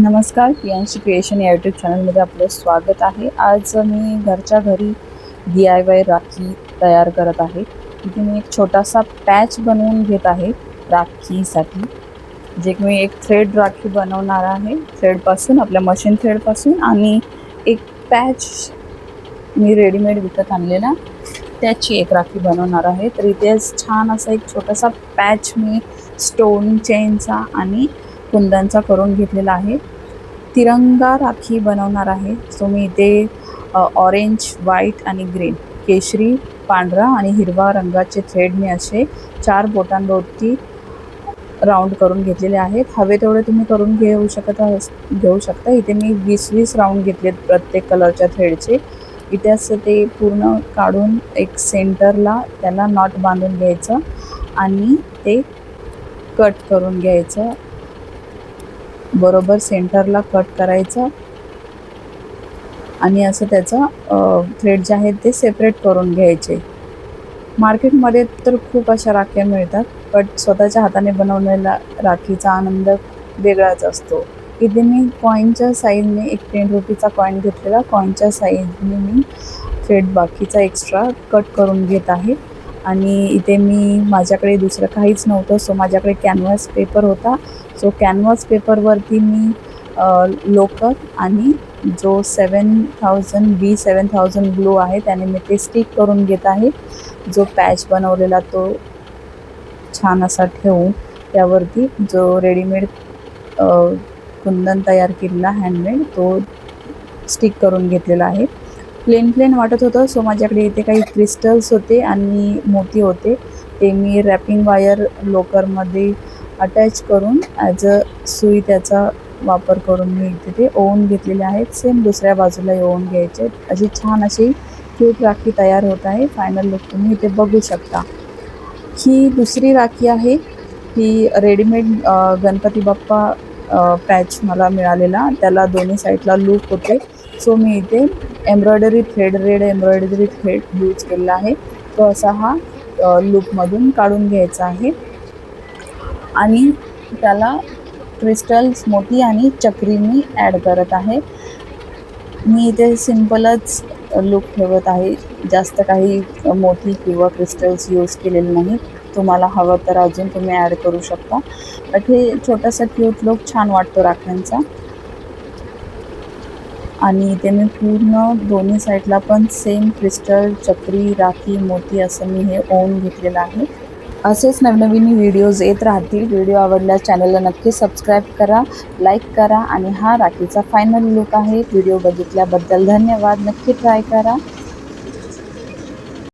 नमस्कार पियांशी क्रिएशन या यूट्यूब चॅनलमध्ये आपलं स्वागत आहे. आज मी घरच्या घरी डी आय वाय राखी तयार करत आहे. इथे मी एक छोटासा पॅच बनवून घेत आहे राखीसाठी. जे की मी एक थ्रेड राखी बनवणार आहे. थ्रेडपासून आपल्या मशीन थ्रेडपासून आणि एक पॅच मी रेडीमेड विकत आणलेला. त्याची एक राखी बनवणार आहे. तर इथे छान असा एक छोटासा पॅच मी स्टोन चेनचा आणि कुंदनचा करून घेतलेला आहे. तिरंगा राखी बनवणार आहे. सो मी इथे ऑरेंज व्हाईट आणि ग्रीन केशरी पांढरा आणि हिरवा रंगाचे थ्रेड मी असे चार बोटांवरती राऊंड करून घेतलेले आहेत. हवे तेवढे तुम्ही करून घेऊ शकत घेऊ शकता. इथे मी वीस वीस राऊंड घेतलेत प्रत्येक कलरच्या थ्रेडचे इथे असं ते पूर्ण काढून एक सेंटरला त्याला नॉट बांधून घ्यायचं आणि ते कट करून घ्यायचं. बरोबर सेंटरला कट करायचं. आणि असं त्याचं थ्रेड जे आहेत ते सेपरेट करून घ्यायचे. मार्केटमध्ये तर खूप अशा राख्या मिळतात बट स्वतःच्या हाताने बनवलेला राखीचा आनंद वेगळाच असतो. इथे मी कॉईनच्या साईजने एक टेन रुपीचा कॉईन घेतलेला. कॉईनच्या साईजने मी थ्रेड बाकीचा एक्स्ट्रा कट करून घेत आहे. आणि इथे मी माझ्याकडे दुसरं काहीच नव्हतं. सो माझ्याकडे कॅनव्हास पेपर होता. सो कॅनव्हास पेपरवरती मी लोकर आणि जो seven thousand B seven thousand blue आहे त्याने मी ते स्टिक करून घेत आहे. जो पॅच बनवलेला तो छान असा ठेवून त्यावरती जो रेडीमेड कुंदन तयार केलेला हँडमेड तो स्टिक करून घेतलेला आहे. प्लेन प्लेन वाटत होतं. सो माझ्याकडे इथे काही क्रिस्टल्स होते आणि मोती होते. ते मी रॅपिंग वायर लोकरमध्ये अटॅच करून ॲज अ सुई त्याचा वापर करून मी इथे ते ओवून घेतलेले आहेत. सेम दुसऱ्या बाजूला ओवून घ्यायचे. अशी छान अशी क्यूट राखी तयार होत आहे. फायनल लुक तुम्ही इथे बघू शकता. ही दुसरी राखी आहे. ही रेडीमेड गणपती बाप्पा पॅच मला मिळालेला. त्याला दोन्ही साईडला लूप होते. सो मी इथे embroidery thread red embroidery thread use केलेला आहे. तो असा हा लूपमधून काढून घ्यायचा आहे. आणि त्याला क्रिस्टल्स मोती आणि चक्री मी ॲड करत आहे. मी इथे सिम्पलच लूक ठेवत आहे. जास्त काही मोती किंवा क्रिस्टल्स यूज केलेले नाही. तुम्हाला हवं तर अजून तुम्ही ॲड करू शकता. बट हे छोटासा क्यूट लुक छान वाटतो राख्यांचा. आणि इथे मी पूर्ण दोन्ही साईडला पण सेम क्रिस्टल चक्री राखी मोती असं मी हे ओन घेतलेलं आहे. असेच नवनवीन व्हिडिओज येत राहतील. व्हिडिओ आवडल्यास चॅनलला नक्की सबस्क्राईब करा लाईक करा आणि हा राखीचा फायनल लुक आहे. व्हिडिओ बघितल्याबद्दल धन्यवाद. नक्की ट्राय करा.